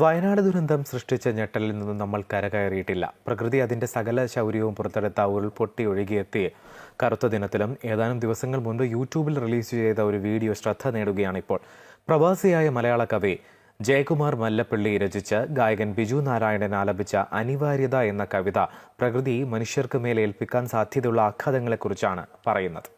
വയനാട് ദുരന്തം സൃഷ്ടിച്ച ഞെട്ടലിൽ നിന്നും നമ്മൾ കരകയറിയിട്ടില്ല. പ്രകൃതി അതിന്റെ സകല ശൗര്യവും പുറത്തെടുത്ത ഉരുൾപൊട്ടി ഒഴുകിയെത്തി കറുത്ത ദിനത്തിലും ഏതാനും ദിവസങ്ങൾ മുൻപ് യൂട്യൂബിൽ റിലീസ് ചെയ്ത ഒരു വീഡിയോ ശ്രദ്ധ നേടുകയാണ് ഇപ്പോൾ പ്രവാസിയായ മലയാള കവി ജയകുമാർ മല്ലപ്പള്ളി രചിച്ച് ഗായകൻ ബിജു നാരായണൻ ആലപിച്ച അനിവാര്യത എന്ന കവിത പ്രകൃതി മനുഷ്യർക്ക് മേൽ ഏൽപ്പിക്കാൻ സാധ്യതയുള്ള ആഘാതങ്ങളെക്കുറിച്ചാണ് പറയുന്നത്.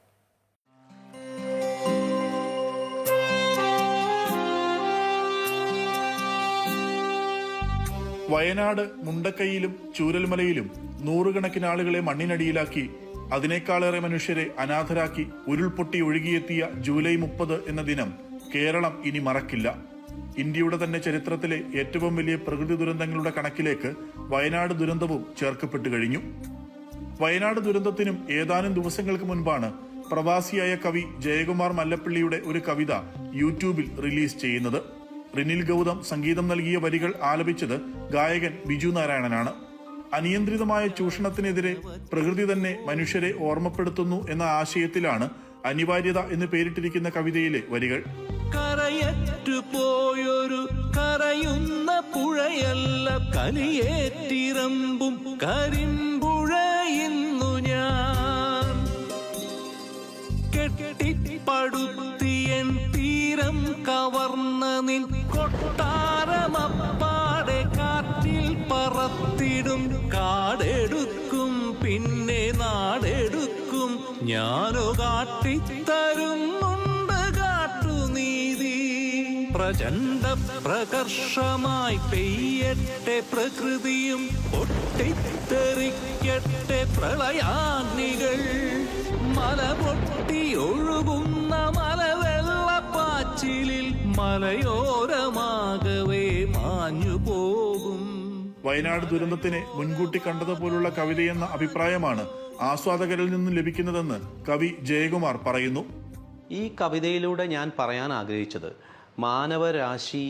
വയനാട് മുണ്ടക്കൈയിലും ചൂരൽമലയിലും നൂറുകണക്കിന് ആളുകളെ മണ്ണിനടിയിലാക്കി അതിനേക്കാളേറെ മനുഷ്യരെ അനാഥരാക്കി ഉരുൾപൊട്ടി ഒഴുകിയെത്തിയ ജൂലൈ മുപ്പത് എന്ന ദിനം കേരളം ഇനി മറക്കില്ല. ഇന്ത്യയുടെ തന്നെ ചരിത്രത്തിലെ ഏറ്റവും വലിയ പ്രകൃതി ദുരന്തങ്ങളുടെ കണക്കിലേക്ക് വയനാട് ദുരന്തവും ചേർക്കപ്പെട്ടു കഴിഞ്ഞു. വയനാട് ദുരന്തത്തിനും ഏതാനും ദിവസങ്ങൾക്ക് മുൻപാണ് പ്രവാസിയായ കവി ജയകുമാർ മല്ലപ്പള്ളിയുടെ ഒരു കവിത യൂട്യൂബിൽ റിലീസ് ചെയ്യുന്നത്. റിനിൽ ഗൗതം സംഗീതം നൽകിയ വരികൾ ആലപിച്ചത് ഗായകൻ ബിജു നാരായണനാണ്. അനിയന്ത്രിതമായ ചൂഷണത്തിനെതിരെ പ്രകൃതി തന്നെ മനുഷ്യരെ ഓർമ്മപ്പെടുത്തുന്നു എന്ന ആശയത്തിലാണ് അനിവാര്യത എന്ന് പേരിട്ടിരിക്കുന്ന കവിതയിലെ വരികൾ. കരയറ്റു പോയൊരു കരയുന്ന പുഴയല്ല കലിയേറ്റിറമ്പും കരിമ്പുഴയിന്നു തീരം കവർന്ന നിൻ കൊട്ടാരമപ്പാടെ കാറ്റിൽ പറത്തിടും. കാടെടുക്കും പിന്നെ നാടെടുക്കും. ഞാനോ കാട്ടിത്തരുന്നുണ്ട് കാട്ടുനീതി പ്രചണ്ഡ പ്രകർഷമായി പെയ്യട്ടെ പ്രകൃതിയും പൊട്ടിത്തെറിക്കട്ടെ പ്രളയാനികൾ. മല പൊട്ടി ഒഴുകുന്ന മലയോരമാകവേ മാഞ്ഞു പോകും. വയനാട് ദുരന്തത്തിനെ മുൻകൂട്ടി കണ്ടതുപോലുള്ള കവിതയെന്ന അഭിപ്രായമാണ് ആസ്വാദകരിൽ നിന്നും ലഭിക്കുന്നതെന്ന് കവി ജയകുമാർ പറയുന്നു. ഈ കവിതയിലൂടെ ഞാൻ പറയാൻ ആഗ്രഹിച്ചത് മാനവരാശി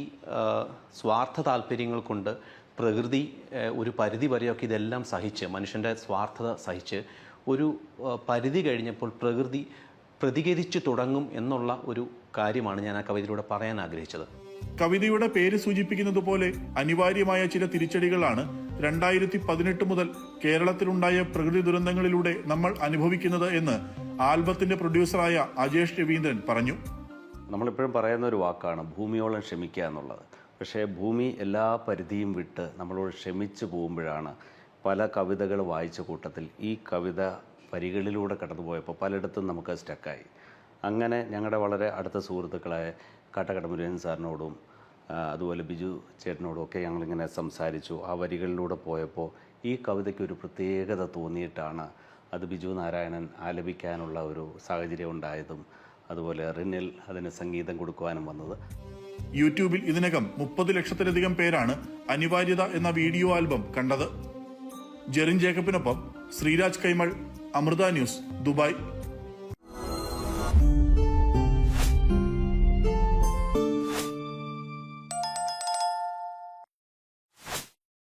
സ്വാർത്ഥ താല്പര്യങ്ങൾ കൊണ്ട് പ്രകൃതി ഒരു പരിധി വരെയൊക്കെ ഇതെല്ലാം സഹിച്ച് മനുഷ്യന്റെ സ്വാർത്ഥത സഹിച്ച് ഒരു പരിധി കഴിഞ്ഞപ്പോൾ പ്രകൃതി പ്രതികരിച്ചു തുടങ്ങും എന്നുള്ള ഒരു കാര്യമാണ് ഞാൻ ആ കവിതയിലൂടെ പറയാൻ ആഗ്രഹിച്ചത്. കവിതയുടെ പേര് സൂചിപ്പിക്കുന്നത് പോലെ അനിവാര്യമായ ചില തിരിച്ചടികളാണ് രണ്ടായിരത്തി പതിനെട്ട് മുതൽ കേരളത്തിലുണ്ടായ പ്രകൃതി ദുരന്തങ്ങളിലൂടെ നമ്മൾ അനുഭവിക്കുന്നത് എന്ന് ആൽബത്തിന്റെ പ്രൊഡ്യൂസറായ അജേഷ് രവീന്ദ്രൻ പറഞ്ഞു. നമ്മളെപ്പോഴും പറയുന്ന ഒരു വാക്കാണ് ഭൂമിയോളം ക്ഷമിക്കുക എന്നുള്ളത്. പക്ഷേ ഭൂമി എല്ലാ പരിധിയും വിട്ട് നമ്മളോട് ക്ഷമിച്ചു പോകുമ്പോഴാണ് പല കവിതകൾ വായിച്ച കൂട്ടത്തിൽ ഈ കവിത വരികളിലൂടെ കടന്നുപോയപ്പോൾ പലയിടത്തും നമുക്ക് സ്റ്റക്കായി അങ്ങനെ ഞങ്ങളുടെ വളരെ അടുത്ത സുഹൃത്തുക്കളായ കാട്ടക്കട മുരുകൻ സാറിനോടും അതുപോലെ ബിജു ചേട്ടനോടും ഒക്കെ ഞങ്ങളിങ്ങനെ സംസാരിച്ചു. ആ വരികളിലൂടെ പോയപ്പോൾ ഈ കവിതയ്ക്ക് ഒരു പ്രത്യേകത തോന്നിയിട്ടാണ് അത് ബിജു നാരായണൻ ആലപിക്കാനുള്ള ഒരു സാഹചര്യം ഉണ്ടായതും അതുപോലെ റിനിൽ അതിന് സംഗീതം കൊടുക്കുവാനും വന്നത്. യൂട്യൂബിൽ ഇതിനകം മുപ്പത് ലക്ഷത്തിലധികം പേരാണ് അനിവാര്യത എന്ന വീഡിയോ ആൽബം കണ്ടത്. ജെറിൻ ജേക്കബിനൊപ്പം ശ്രീരാജ് കൈമൾ അമൃത ന്യൂസ് ദുബായ്.